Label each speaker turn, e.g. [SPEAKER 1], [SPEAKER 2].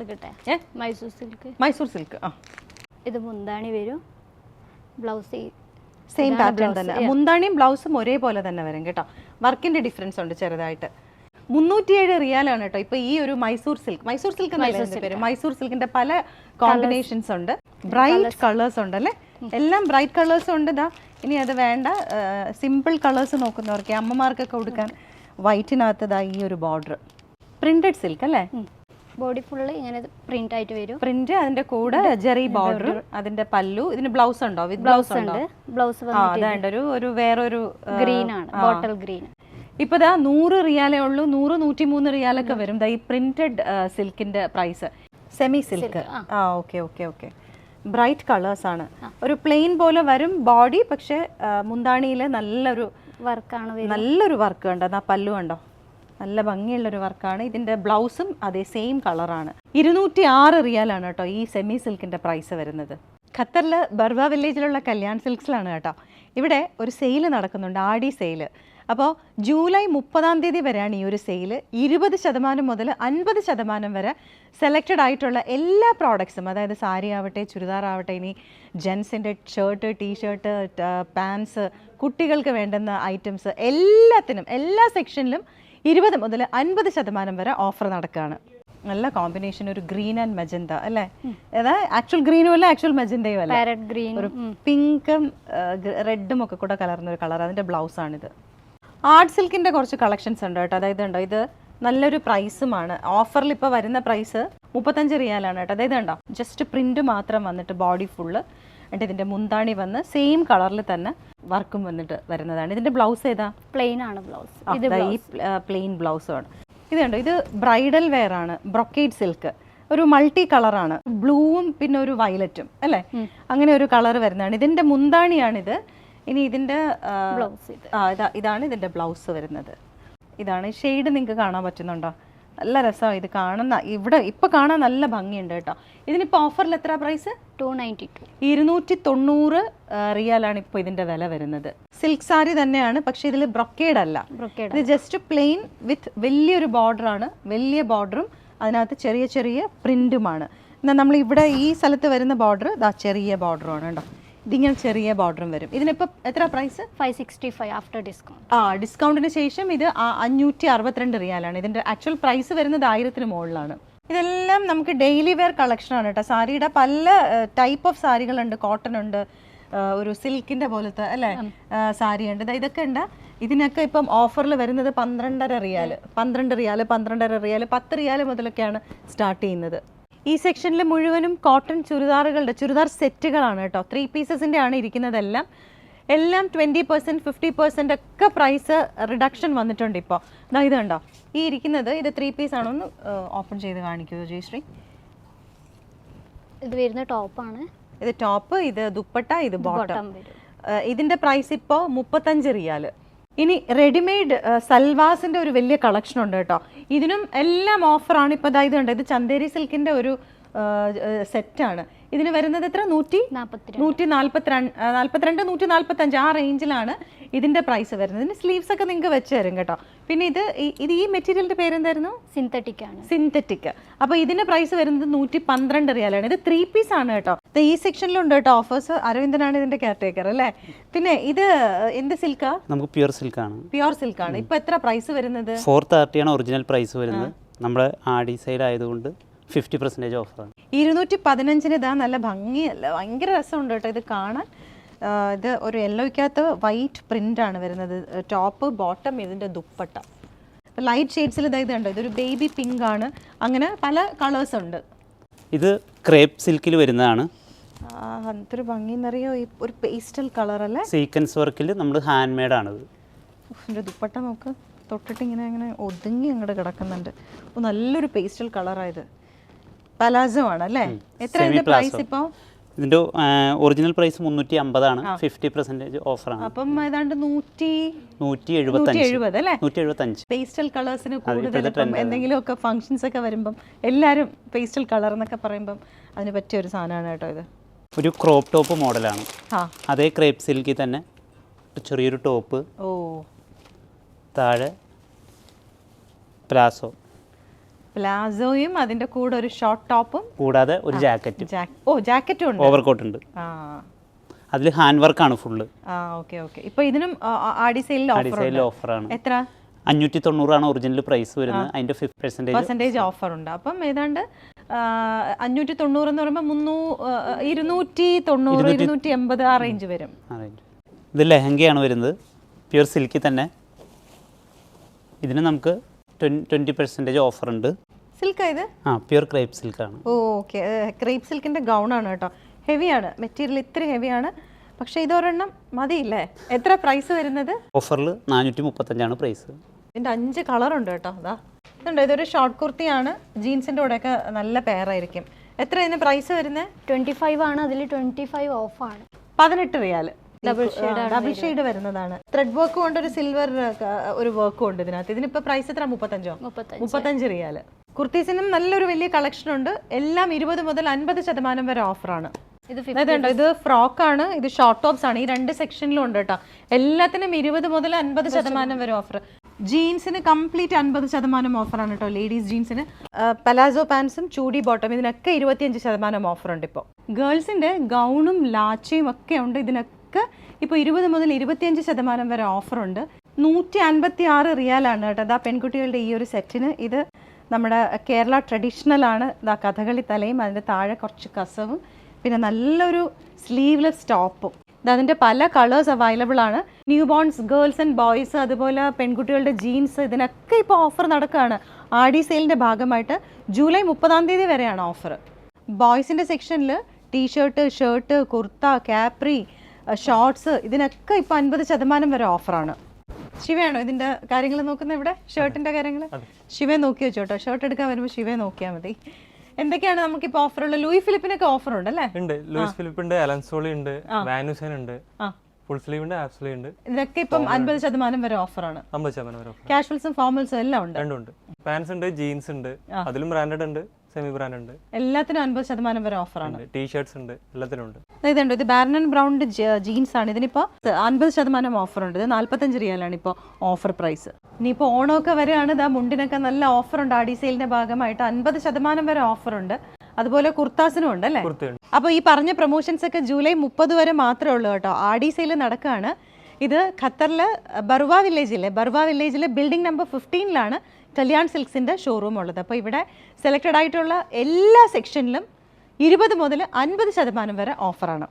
[SPEAKER 1] എടുക്കട്ടെ?
[SPEAKER 2] ഏ?
[SPEAKER 1] Mysore silk.
[SPEAKER 2] Mysore silk ആ.
[SPEAKER 1] ഇത് മുന്താണി വരും. ബ്ലൗസ്
[SPEAKER 2] സെയിം പാറ്റേൺ തന്നെ. മുന്താണിയും ബ്ലൗസും ഒരേപോലെ തന്നെ വരും കേട്ടോ. വർക്കിന്റെ ഡിഫറൻസ് ഉണ്ട് ചെറുതായിട്ട്. മുന്നൂറ്റിയേഴ് റിയാലാണ് കേട്ടോ ഇപ്പൊ ഈ ഒരു മൈസൂർ സിൽക്ക്. മൈസൂർ സിൽക്ക് പേര്? മൈസൂർ സിൽക്കിന്റെ പല കോമ്പിനേഷൻസ് ഉണ്ട്. ബ്രൈറ്റ് കളേഴ്സ് ഉണ്ട് അല്ലേ? എല്ലാം ബ്രൈറ്റ് കളേഴ്സ് ഉണ്ട് ഇതാ ഇനി അത് വേണ്ട. സിമ്പിൾ കളേഴ്സ് നോക്കുന്നവർക്ക് അമ്മമാർക്കൊക്കെ കൊടുക്കാൻ വൈറ്റിനകത്തതാ ഈ ഒരു ബോർഡർ പ്രിന്റഡ് സിൽക്ക് അല്ലേ?
[SPEAKER 1] ബോഡി ഫുള്ള് ഇങ്ങനെ പ്രിന്റ് ആയിട്ട് വരും.
[SPEAKER 2] പ്രിന്റ് അതിന്റെ കൂടെ ജെറി ബോർഡർ അതിന്റെ പല്ലു ഇതിന് ബ്ലൗസ് ഉണ്ടോ? വിത്ത് ബ്ലൗസ് ഉണ്ട്?
[SPEAKER 1] ബ്ലൗസ്
[SPEAKER 2] ഒരു ഒരു വേറൊരു
[SPEAKER 1] ഗ്രീൻ ആണ്. ബോട്ടൽ ഗ്രീൻ
[SPEAKER 2] ഇപ്പൊ ദാ നൂറ് റിയാലേ ഉള്ളൂ നൂറ് നൂറ്റി മൂന്ന് റിയാലൊക്കെ വരും. ദാ ഈ പ്രിന്റഡ് സിൽക്കിന്റെ പ്രൈസ് സെമി സിൽക്ക് ആ. Okay okay okay bright colours ആണ്. ഒരു പ്ലെയിൻ പോലെ വരും ബോഡി പക്ഷെ മുന്താണിയിൽ നല്ലൊരു
[SPEAKER 1] വർക്കാണ്
[SPEAKER 2] നല്ലൊരു വർക്ക് കണ്ടോ? എന്നാ പല്ലു കണ്ടോ? നല്ല ഭംഗിയുള്ളൊരു വർക്കാണ്. ഇതിന്റെ ബ്ലൗസും അതേ സെയിം കളറാണ് ഇരുന്നൂറ്റി ആറ് റിയാലാണ് കേട്ടോ ഈ സെമി സിൽക്കിന്റെ പ്രൈസ് വരുന്നത്. ഖത്തറിൽ ബർവ വില്ലേജിലുള്ള കല്യാൺ സിൽക്സിലാണ് കേട്ടോ. ഇവിടെ ഒരു സെയിൽ നടക്കുന്നുണ്ട് ആടി സെയിൽ അപ്പോൾ ജൂലൈ മുപ്പതാം തീയതി വരെയാണ് ഈ ഒരു സെയിൽ ഇരുപത് ശതമാനം മുതൽ അൻപത് ശതമാനം വരെ സെലക്റ്റഡ് ആയിട്ടുള്ള എല്ലാ പ്രോഡക്ട്സും അതായത് സാരി ആവട്ടെ ചുരിദാർ ആവട്ടെ ഇനി ജെൻസിന്റെ ഷർട്ട് ടീ ഷർട്ട് പാൻസ് കുട്ടികൾക്ക് വേണ്ടുന്ന ഐറ്റംസ് എല്ലാത്തിനും എല്ലാ സെക്ഷനിലും ഇരുപത് മുതൽ അൻപത് ശതമാനം വരെ ഓഫർ നടക്കുകയാണ് നല്ല കോമ്പിനേഷൻ ഒരു ഗ്രീൻ ആൻഡ് മജന്ത അല്ലേ? അതാ ആക്ച്വൽ ഗ്രീനും അല്ല ആക്ച്വൽ മജന്തയും അല്ല.
[SPEAKER 1] ഗ്രീൻ
[SPEAKER 2] ഒരു പിങ്കും റെഡും ഒക്കെ കൂടെ കലർന്ന ഒരു കളർ അതിന്റെ ബ്ലൗസ് ആണിത്. ആർട്ട് സിൽക്കിന്റെ കുറച്ച് കളക്ഷൻസ് ഉണ്ട് കേട്ടോ. അതായത് ഉണ്ടോ ഇത് നല്ലൊരു പ്രൈസുമാണ് ഓഫറിൽ ഇപ്പോൾ വരുന്ന പ്രൈസ് മുപ്പത്തഞ്ച് റിയാലാണ് കേട്ടോ. അതായത് ഉണ്ടോ ജസ്റ്റ് പ്രിന്റ് മാത്രം വന്നിട്ട് ബോഡി ഫുള്ള് എന്നിട്ട് ഇതിന്റെ മുന്താണി വന്ന് സെയിം കളറിൽ തന്നെ വർക്കും വന്നിട്ട് വരുന്നതാണ്. ഇതിന്റെ ബ്ലൗസ് ഏതാ?
[SPEAKER 1] പ്ലെയിൻ ആണ് ബ്ലൗസ്
[SPEAKER 2] ഈ പ്ലെയിൻ ബ്ലൗസാണ് ഇത് കണ്ടോ? ഇത് ബ്രൈഡൽ വെയർ ആണ്. ബ്രൊക്കേഡ് സിൽക്ക് ഒരു മൾട്ടി കളറാണ് ബ്ലൂവും പിന്നെ ഒരു വയലറ്റും അല്ലേ? അങ്ങനെ ഒരു കളർ വരുന്നതാണ്. ഇതിന്റെ മുന്താണിയാണിത്. ഇനി ഇതിന്റെ ആ,
[SPEAKER 1] ബ്ലൗസ് ഇത്.
[SPEAKER 2] ആ ഇതാ ഇതാണ് ഇതിന്റെ ബ്ലൗസ് വരുന്നത്. ഇതാണ് ഷെയ്ഡ് നിങ്ങൾക്ക് കാണാൻ പറ്റുന്നുണ്ടോ? നല്ല രസമാണ് ഇത് കാണുന്ന. ഇവിടെ ഇപ്പൊ കാണാൻ നല്ല ഭംഗിയുണ്ട് കേട്ടോ. ഇതിനിപ്പോ ഓഫറിൽ എത്ര പ്രൈസ്
[SPEAKER 1] ടു നയന്റി ടു
[SPEAKER 2] ഇരുന്നൂറ്റി തൊണ്ണൂറ് റിയാലാണ് ഇപ്പോൾ ഇതിന്റെ വില വരുന്നത്. സിൽക്ക് സാരി തന്നെയാണ് പക്ഷെ ഇതിൽ ബ്രൊക്കേഡ് അല്ല.
[SPEAKER 1] ബ്രൊക്കേഡ്
[SPEAKER 2] ഇത് ജസ്റ്റ് പ്ലെയിൻ വിത്ത് വലിയൊരു ബോർഡറാണ് വലിയ ബോർഡറും അതിനകത്ത് ചെറിയ ചെറിയ പ്രിന്റുമാണ് എന്നാൽ നമ്മൾ ഇവിടെ ഈ സ്ഥലത്ത് വരുന്ന ബോർഡർ ഇതാ ചെറിയ ബോർഡറുമാണ് കേട്ടോ. ഇതിങ്ങനെ ചെറിയ ബോർഡറും വരും. ഇതിനിപ്പോൾ എത്ര price
[SPEAKER 1] five sixty five after discount
[SPEAKER 2] ആ ഡിസ്കൗണ്ടിന് ശേഷം ഇത് അഞ്ഞൂറ്റി അറുപത്തിരണ്ട് റിയാലാണ്. ഇതിന്റെ ആക്ച്വൽ പ്രൈസ് വരുന്നത് ആയിരത്തിന് മുകളിലാണ്. ഇതെല്ലാം നമുക്ക് ഡെയിലി വെയർ കളക്ഷൻ ആണ് കേട്ടോ. സാരിയുടെ പല ടൈപ്പ് ഓഫ് സാരികളുണ്ട്. കോട്ടൺ ഉണ്ട് ഒരു സിൽക്കിന്റെ പോലത്തെ അല്ലേ? സാരി ഉണ്ട് ഇതൊക്കെ ഉണ്ട്. ഇതിനൊക്കെ ഇപ്പം ഓഫറിൽ വരുന്നത് പന്ത്രണ്ടര റിയാൽ പന്ത്രണ്ട് റിയാൽ പന്ത്രണ്ടര റിയാൽ പത്ത് റിയാൽ മുതലൊക്കെയാണ് സ്റ്റാർട്ട് ചെയ്യുന്നത്. ഈ സെക്ഷനിൽ മുഴുവനും കോട്ടൺ ചുരിദാറുകളുടെ ചുരിദാർ സെറ്റുകളാണ് കേട്ടോ. ത്രീ പീസസിന്റെ ആണ് ഇരിക്കുന്നതെല്ലാം. എല്ലാം ട്വന്റി പെർസെന്റ് ഫിഫ്റ്റി പെർസെന്റ് ഒക്കെ പ്രൈസ് റിഡക്ഷൻ വന്നിട്ടുണ്ട് ഇപ്പോൾ ഇതാ ഇത് കണ്ടോ? ഈ ഇരിക്കുന്നത് ഇത് ത്രീ പീസ് ആണോ. ഒന്ന് ഓപ്പൺ ചെയ്ത് കാണിക്കുമോ ജയശ്രീ.
[SPEAKER 1] ഇത് വരുന്ന ടോപ്പാണ്
[SPEAKER 2] ഇത് ടോപ്പ് ഇത് ദുപ്പട്ട ഇത് ബോട്ടം
[SPEAKER 1] ഇതിന്റെ
[SPEAKER 2] ഇതിന്റെ പ്രൈസ് ഇപ്പോൾ മുപ്പത്തഞ്ച് റിയാൽ ഇനി റെഡിമെയ്ഡ് സൽവാസിന്റെ ഒരു വലിയ കളക്ഷൻ ഉണ്ട് കേട്ടോ. ഇതിനും എല്ലാം ഓഫറാണ് ഇപ്പോൾ ഇതായത് കണ്ടോ? ഇത് ചന്തേരി സിൽക്കിന്റെ ഒരു സെറ്റാണ്. ഇതിന് വരുന്നത് എത്ര? നൂറ്റി
[SPEAKER 1] നാൽപ്പത്തി
[SPEAKER 2] നൂറ്റി നാൽപ്പത്തിരണ്ട് നാൽപ്പത്തിരണ്ട് നൂറ്റി നാൽപ്പത്തഞ്ച് ആ റേഞ്ചിലാണ് ഇതിന്റെ പ്രൈസ് വരുന്നത്. ഇതിന് സ്ലീവ്സ് ഒക്കെ നിങ്ങൾക്ക് വെച്ച് തരും കേട്ടോ. പിന്നെ ഇത് ഈ- ഇത് ഈ മെറ്റീരിയലിന്റെ പേരെന്തായിരുന്നു?
[SPEAKER 1] സിന്തറ്റിക് ആണ്.
[SPEAKER 2] സിന്തറ്റിക് അപ്പൊ ഇതിന്റെ പ്രൈസ് വരുന്നത് നൂറ്റി പന്ത്രണ്ട് റിയാലാണ്. ഇത് ത്രീ പീസ് ആണ് കേട്ടോ. ഈ സെക്ഷനിലുണ്ട് കേട്ടോ ഓഫേഴ്സ് അരവിന്ദനാണ് ഇതിന്റെ കെയർ ടേക്കർ അല്ലേ? പിന്നെ ഇത് എന്ത് സിൽക്കാ
[SPEAKER 3] നമുക്ക് പ്യുർ സിൽക്കാണ്
[SPEAKER 2] സിൽക്ക് സിൽക്കാണ് ഇപ്പൊ എത്ര പ്രൈസ് വരുന്നത്?
[SPEAKER 3] ഫോർ തേർട്ടിയാണ് ഒറിജിനൽ പ്രൈസ് വരുന്നത്. നമ്മുടെ ആഡി സൈഡ് ആയതുകൊണ്ട് ഫിഫ്റ്റി പെർസെന്റേജ് ഓഫറാണ്
[SPEAKER 2] ഇരുന്നൂറ്റി പതിനഞ്ചിന് ഇതാ നല്ല ഭംഗിയല്ല ഭയങ്കര രസമുണ്ട് കേട്ടോ. ഇത് കാണാൻ ഇത് ഒരു യെല്ലോയ്ക്കകത്ത് വൈറ്റ് പ്രിന്റ് ആണ് വരുന്നത്. ടോപ്പ് ബോട്ടം ഇതിന്റെ ദുപ്പട്ട. ലൈറ്റ് ഷെയ്ഡ്സിൽ ഇതാ ഇത് കണ്ടോ? ഇതൊരു ബേബി പിങ്ക് ആണ്. അങ്ങനെ പല കളേഴ്സ് ഉണ്ട്.
[SPEAKER 3] ഇത് ക്രേപ്പ് സിൽക്കിൽ വരുന്നതാണ്.
[SPEAKER 2] ആ, ഭംഗി എന്നറിയോ ഈ ഒരു പേസ്റ്റൽ കളർ അല്ലേ?
[SPEAKER 3] സീക്വൻസ് വർക്കിൽ നമ്മൾ ഹാൻഡ് മെയ്ഡ്
[SPEAKER 2] ഉഫ്, എന്റെ ദുപ്പട്ട നോക്ക്. തൊട്ടിട്ട് ഇങ്ങനെ ഇങ്ങനെ ഒതുങ്ങി അങ്ങോട്ട് കിടക്കുന്നുണ്ട്. നല്ലൊരു പേസ്റ്റൽ കളറായത് പലാസോ ആണ് അല്ലേ എത്ര പ്രൈസ്. ഇപ്പോൾ
[SPEAKER 3] ഇതിന്റെ ഒറിജിനൽ പ്രൈസ് മുന്നൂറ്റി അമ്പതാണ് ഫിഫ്റ്റി ഓഫർ ആണ്.
[SPEAKER 2] അപ്പം ഏതാണ്ട് നൂറ്റി
[SPEAKER 3] നൂറ്റി
[SPEAKER 2] എഴുപത് അല്ലേ?
[SPEAKER 3] നൂറ്റി എഴുപത്തഞ്ച്
[SPEAKER 2] പേസ്റ്റൽ കളേഴ്സിന് കൂടുതൽ എന്തെങ്കിലും
[SPEAKER 3] ഒക്കെ
[SPEAKER 2] എന്തെങ്കിലുമൊക്കെ ഫങ്ഷൻസ് ഒക്കെ വരുമ്പം എല്ലാരും പേസ്റ്റൽ കളർ എന്നൊക്കെ പറയുമ്പം അതിന് പറ്റിയ ഒരു സാധനമാണ് കേട്ടോ ഇത്.
[SPEAKER 3] ഒരു ക്രോപ്പ് ടോപ്പ് മോഡലാണ്. അതേ ക്രേപ്പ് സിൽക്കിൽ തന്നെ ചെറിയൊരു ടോപ്പ്
[SPEAKER 2] ഓ.
[SPEAKER 3] താഴെ പ്ലാസോ
[SPEAKER 2] പ്ലാസോയും അതിന്റെ കൂടെ ഒരു ഷോർട്ട് ടോപ്പും
[SPEAKER 3] കൂടാതെ ഒരു ജാക്കറ്റ്.
[SPEAKER 2] ഓ ജാക്കറ്റും ഉണ്ട്.
[SPEAKER 3] ഓവർ കോട്ട്
[SPEAKER 2] ഉണ്ട്
[SPEAKER 3] അതിൽ ഹാൻഡ് വർക്ക് ആണ് ഫുള്ള്.
[SPEAKER 2] ആ ഓക്കെ ഓക്കെ. ഇപ്പൊ ഇതിനും ആഡി ആടി സെയിലിൽ ഓഫർ
[SPEAKER 3] ആണ്
[SPEAKER 2] എത്ര?
[SPEAKER 3] അഞ്ഞൂറ്റി തൊണ്ണൂറാണ് ഒറിജിനൽ പ്രൈസ് വരുന്നത്. അതിന്റെ ഫിഫ്റ്റ്
[SPEAKER 2] പെർസെന്റേജ് ഓഫർ ഉണ്ട് അപ്പം ഏതാണ്ട് അഞ്ഞൂറ്റി തൊണ്ണൂറ് എന്ന് പറയുമ്പോൾ മുന്നൂ ഇരുന്നൂറ്റി തൊണ്ണൂറ് ഇരുന്നൂറ്റി എൺപത് ആ റേഞ്ച് വരും.
[SPEAKER 3] ഇത് ലെഹങ്കയാണ് വരുന്നത്. പ്യുർ സിൽക്കിൽ തന്നെ. ഇതിന് നമുക്ക് ട്വന്റി പെർസെന്റേജ് ഓഫർ ഉണ്ട്
[SPEAKER 2] സിൽക്കാ ഇത്
[SPEAKER 3] ആ പ്യുർ ക്രേപ്പ് സിൽക്കാണ്.
[SPEAKER 2] Oh okay. ക്രേപ്പ് സിൽക്കിന്റെ ഗൗൺ ആണ് കേട്ടോ. ഹെവിയാണ്. മെറ്റീരിയൽ ഇത്തിരി ഹെവിയാണ്. പക്ഷേ ഇതൊരെണ്ണം മതിയില്ലേ? എത്ര പ്രൈസ് വരുന്നത്?
[SPEAKER 3] ഓഫറിൽ നാനൂറ്റി മുപ്പത്തഞ്ചാണ് പ്രൈസ്.
[SPEAKER 2] ഇതിന്റെ അഞ്ച് കളർ ഉണ്ട് കേട്ടോ അതാ ഇതുണ്ട്. ഇതൊരു ഷോർട്ട് കുർത്തിയാണ്. ജീൻസിന്റെ കൂടെയൊക്കെ നല്ല പെയറായിരിക്കും. എത്ര ഇതിന് പ്രൈസ് വരുന്നത്?
[SPEAKER 1] ട്വന്റി ഫൈവ് ആണ്. അതിൽ ട്വന്റി ഫൈവ് ഓഫാണ്.
[SPEAKER 2] പതിനെട്ട്
[SPEAKER 1] ആണ്
[SPEAKER 2] ഡബിൾ ഷെയ്ഡ് വരുന്നതാണ്. ത്രെഡ് വർക്കും ഉണ്ട് ഒരു സിൽവർ ഒരു വർക്കും ഉണ്ട് ഇതിനകത്ത്. ഇതിനിപ്പോ പ്രൈസ് എത്ര? മുപ്പത്തഞ്ചോ?
[SPEAKER 1] മുപ്പത്തഞ്ച്.
[SPEAKER 2] റിയാൽ കുർത്തീസിനും നല്ലൊരു വലിയ കളക്ഷൻ ഉണ്ട്. എല്ലാം ഇരുപത് മുതൽ അൻപത് ശതമാനം വരെ ഓഫറാണ്
[SPEAKER 1] ഇത്
[SPEAKER 2] അതായത് ഇത് ഫ്രോക്കാണ് ഇത് ഷോർട്ട് ടോപ്സ് ആണ്. ഈ രണ്ട് സെക്ഷനിലും ഉണ്ട് കേട്ടോ എല്ലാത്തിനും ഇരുപത് മുതൽ അൻപത് ശതമാനം വരെ ഓഫർ ജീൻസിന് കംപ്ലീറ്റ് അൻപത് ശതമാനം ഓഫർ ആണ് കേട്ടോ ലേഡീസ് ജീൻസിന് പലാസോ പാൻസും ചൂടി ബോട്ടം ഇതിനൊക്കെ ഇരുപത്തിയഞ്ച് ശതമാനം ഓഫർ ഉണ്ട് ഇപ്പോൾ ഗേൾസിന്റെ ഗൗണും ലാച്ചയും ഒക്കെ ഉണ്ട് ഇതിനൊക്കെ. ഇപ്പോൾ ഇരുപത് മുതൽ ഇരുപത്തിയഞ്ച് ശതമാനം വരെ ഓഫറുണ്ട്. നൂറ്റി അൻപത്തി ആറ് റിയാലാണ് കേട്ടോ. അതാ പെൺകുട്ടികളുടെ ഈ ഒരു സെറ്റിന് ഇത് നമ്മുടെ കേരള ട്രഡീഷണൽ ആണ്. ഇതാ കഥകളി തലയും അതിന്റെ താഴെ കുറച്ച് കസവും പിന്നെ നല്ലൊരു സ്ലീവ്ലെസ് ടോപ്പും. അതിന്റെ പല കളേഴ്സ് അവൈലബിൾ ആണ്. Newborns girls and boys അതുപോലെ പെൺകുട്ടികളുടെ ജീൻസ് ഇതിനൊക്കെ ഇപ്പോൾ ഓഫർ നടക്കുകയാണ് ആഡി സെയിലിന്റെ ഭാഗമായിട്ട് ജൂലൈ മുപ്പതാം തീയതി വരെയാണ് ഓഫർ ബോയ്സിന്റെ സെക്ഷനിൽ T shirt shirt kurta capri shorts ഇതിനൊക്കെ ഇപ്പൊ അൻപത് ശതമാനം വരെ ഓഫറാണ് ശിവയാണോ ഇതിന്റെ കാര്യങ്ങൾ നോക്കുന്നത് ഇവിടെ? ഷർട്ടിന്റെ കാര്യങ്ങൾ ശിവയെ നോക്കി വെച്ചോട്ടോ. ഷർട്ട് എടുക്കാൻ വരുമ്പോൾ ശിവയെ നോക്കിയാൽ മതി. എന്തൊക്കെയാണ് നമുക്ക് ഇപ്പൊ ഓഫർ ഉള്ളത്? ലൂയി ഫിലിപ്പിനൊക്കെ ഓഫർ ഉണ്ട് അല്ലേ?
[SPEAKER 4] ഉണ്ട്. ലൂയിസ് ഫിലിപ്പ് ഉണ്ട് അലൻസോളി ഉണ്ട് വാനുസൻ ഉണ്ട് ഫുൾ സ്ലീവ് ഉണ്ട് ഹാഫ് സ്ലീവ് ഉണ്ട്.
[SPEAKER 2] ഇതിനൊക്കെ ഇപ്പം അൻപത് ശതമാനം വരെ ഓഫറാണ്
[SPEAKER 4] അമ്പത് ശതമാനം വരെ ഓഫർ
[SPEAKER 2] കാഷ്വൽസും ഫോർമൽസും എല്ലാം ഉണ്ട്.
[SPEAKER 4] രണ്ടുണ്ട് പാൻസ് ഉണ്ട് ജീൻസ് ഉണ്ട് അതിലും ബ്രാൻഡഡ് ഉണ്ട്. സെമി ബ്രാൻഡ് ഉണ്ട്.
[SPEAKER 2] എല്ലാത്തിനും അൻപത് ശതമാനം വരെ ഓഫറാണ്
[SPEAKER 4] ടീഷർട്സ് ഉണ്ട്. എല്ലാത്തിനും ഉണ്ട്.
[SPEAKER 2] ഇതുണ്ട് ഇത് ബാരൻ ബ്രൗണിന്റെ ജീൻസ് ആണ്. ഇതിനിപ്പോ അൻപത് ശതമാനം ഓഫർ ഉണ്ട്. ഇത് നാല്പത്തഞ്ച് റിയാലാണ് ഇപ്പോൾ ഓഫർ പ്രൈസ് ഇനിയിപ്പോൾ ഓണമൊക്കെ വരെയാണ് ഇതാ മുണ്ടിനൊക്കെ നല്ല ഓഫർ ഉണ്ട്. ആഡി സെയിലിന്റെ ഭാഗമായിട്ട് അൻപത് ശതമാനം വരെ ഓഫർ ഉണ്ട്. അതുപോലെ കുർത്താസിനും ഉണ്ട് അല്ലേ?
[SPEAKER 4] അപ്പൊ
[SPEAKER 2] അപ്പോൾ ഈ പറഞ്ഞ പ്രൊമോഷൻസ് ഒക്കെ ജൂലൈ മുപ്പത് വരെ മാത്രമേ ഉള്ളൂ കേട്ടോ. ആഡി സെയിൽ നടക്കുകയാണ് ഇത് ഖത്തറിൽ ബർവ വില്ലേജിലെ ബർവ വില്ലേജിലെ ബിൽഡിംഗ് നമ്പർ ഫിഫ്റ്റീനിലാണ് കല്യാൺ സിൽക്സിന്റെ ഷോറൂം ഉള്ളത്. അപ്പോൾ ഇവിടെ സെലക്റ്റഡ് ആയിട്ടുള്ള എല്ലാ സെക്ഷനിലും ഇരുപത് മുതൽ അൻപത് ശതമാനം വരെ ഓഫറാണ്